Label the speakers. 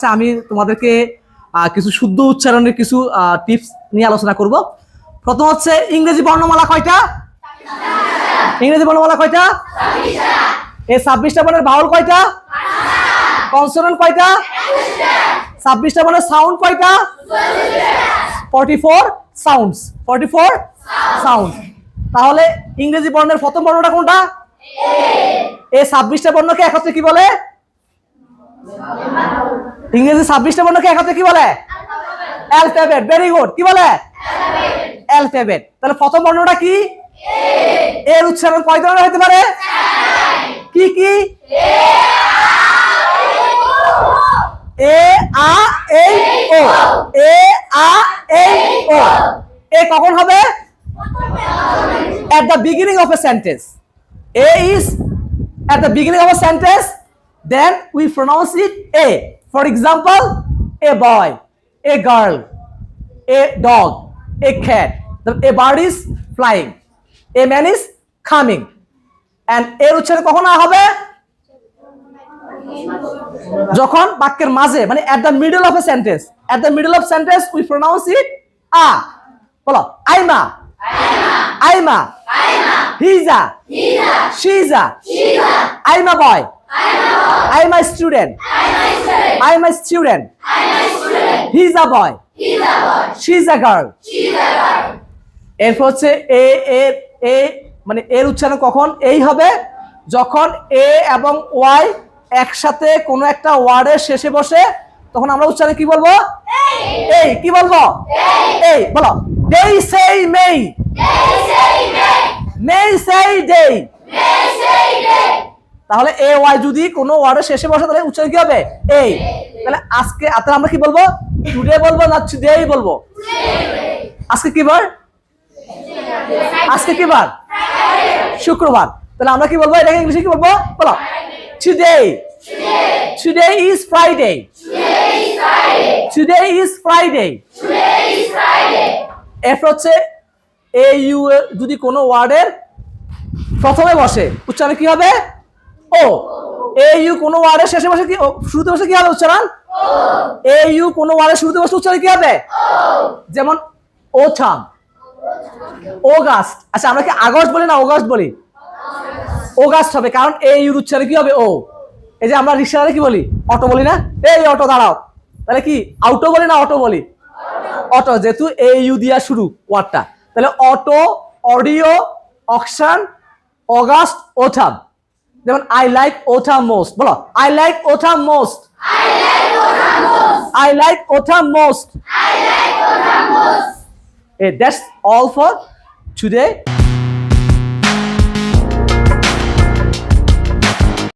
Speaker 1: আচ্ছা, আমি তোমাদেরকে কিছু শুদ্ধ উচ্চারণের কিছু টিপস নিয়ে আলোচনা করব। প্রথম হচ্ছে ইংরেজি বর্ণমালা কয়টা? ইংরেজি বর্ণমালা কয়টা? এই ছাব্বিশটা বর্ণের বাউল কয়টা? কনসোনেন্ট কয়টা? ছাব্বিশটা বর্ণের সাউন্ড কয়টা? Forty four sounds forty four sound তাহলে ইংরেজি বর্ণের প্রথম বর্ণটা কোনটা? এই ছাব্বিশটা বর্ণকে একত্রে কি বলে? ইংরেজি ছাব্বিশটা বর্ণকে একত্রে কি বলে? অ্যালফাবেট ভেরি গুড কি বলে? অ্যালফাবেট তাহলে প্রথম বর্ণটা কি? এর উচ্চারণ কয় ধরনের হতে পারে? কি কি? এ আ এই ও এ আ এই ও এ কখন হবে? At the beginning of a sentence. A is at the beginning of a sentence then we pronounce it a. example a boy a girl a dog a cat the, a bird is flying a man is coming and এর উচ্চারণ কখন হবে যখন বাক্যের মাঝে মানে at the middle of a sentence at the middle of sentence we pronounce it a বলো আইমা আইমা He's a. She's a. A boy. I'm a student. I'm a student. He's a boy. She's a girl. এরপর হচ্ছে এ এ এ মানে এর উচ্চারণ কখন এই হবে যখন এ এবং ওয়াই একসাথে কোনো একটা ওয়ার্ডের শেষে বসে, তখন আমরা উচ্চারণে কি বলব এই কি বলব এই বলো দেই সেই মেই মেই সেই ডেই তাহলে এ ওয়াই যদি কোনো ওয়ার্ডের শেষে বসে, তাহলে উচ্চারণ কি হবে? এই তাহলে আজকে তাহলে আমরা কি বলব? টুডে বলব না টুডেই বলব? আজকে কি বার? আজকে কি বার? শুক্রবার। তাহলে আমরা কি বলব? এটাকে ইংলিশে কি বলব? বলো। Today today is Friday today is Friday এরপর হচ্ছে এ ইউ যদি কোনো ওয়ার্ডের প্রথমে বসে, উচ্চারণ কি হবে? ও এ ইউ কোনো ওয়ার্ডের শেষে বসে কি শুরুতে বসে কি হবে উচ্চারণ? এ ইউ কোনো ওয়ার্ডের শুরুতে বসে উচ্চারণ কি হবে যেমন ওথাম ওগাস্ট। আচ্ছা আমরা কি আগস্ট বলি না অগাস্ট বলি? অগাস্ট হবে, কারণ এই ইউর উচ্চারণ কি হবে? ও। এই যে আমরা রিক্সাতে কি বলি? অটো বলি না? এই অটো, দাঁড়াও। তাহলে কি আউটো বলি না অটো বলি? অটো, যেহেতু এ ইউ দিয়া শুরু ওয়ার্ডটা। তাহলে auto, audio, auction, August autumn যেমন আই লাইক ওঠা মোস্ট বলো I like autumn most I like autumn most that's all for today.